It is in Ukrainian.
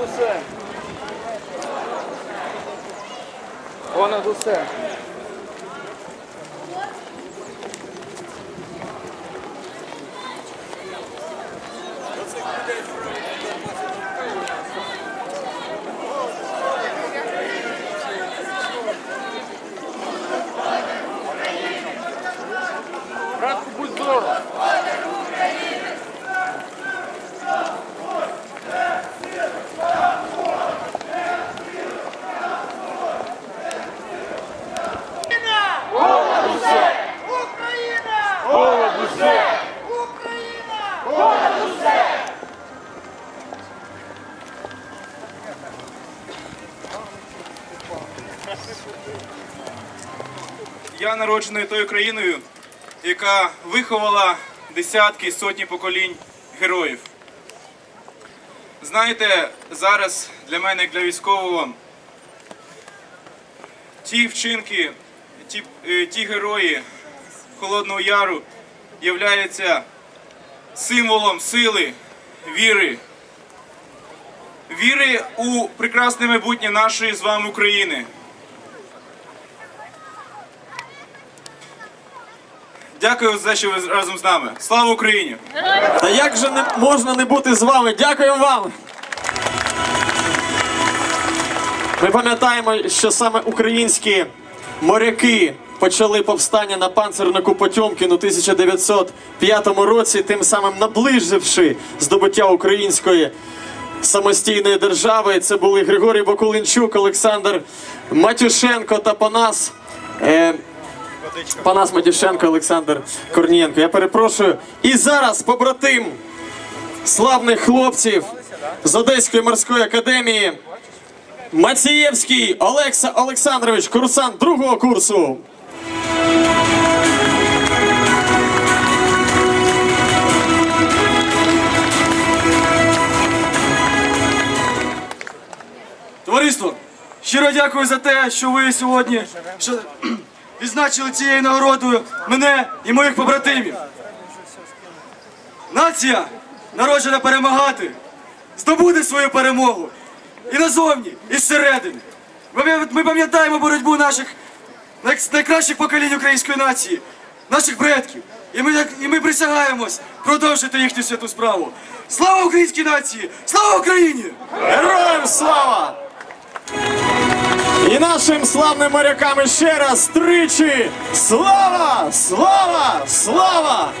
Ronald Hussan. Ronald Hussan. Я народжений тою країною, яка виховала десятки, і сотні поколінь героїв. Знаєте, зараз для мене, як для військового, ті вчинки, ті, е, ті герої Холодного Яру являються символом сили, віри. Віри у прекрасне майбутнє нашої з вами України. Дякую за те, що ви разом з нами. Слава Україні! Та як же не можна не бути з вами? Дякуємо вам! Ми пам'ятаємо, що саме українські моряки почали повстання на панцирнику Потьомкін у 1905 році, тим самим наближивши здобуття української самостійної держави. Це були Григорій Бакулинчук, Олександр Матюшенко та Панас. Панас Матюшенко, Олександр Корнієнко. Я перепрошую. І зараз побратим славних хлопців з Одеської морської академії Мацієвський Олекса Олександрович, курсант другого курсу. Товариство, щиро дякую за те, що ви сьогодні що, відзначили цією нагородою мене і моїх побратимів. Нація, народжена перемагати, здобуде свою перемогу і назовні, і зсередини. Ми пам'ятаємо боротьбу наших найкращих поколінь української нації, наших предків. І ми, і ми присягаємось продовжити їхню святу справу. Слава українській нації! Слава Україні! Героям слава! Нашим славним морякам ще раз тричі! Слава! Слава! Слава!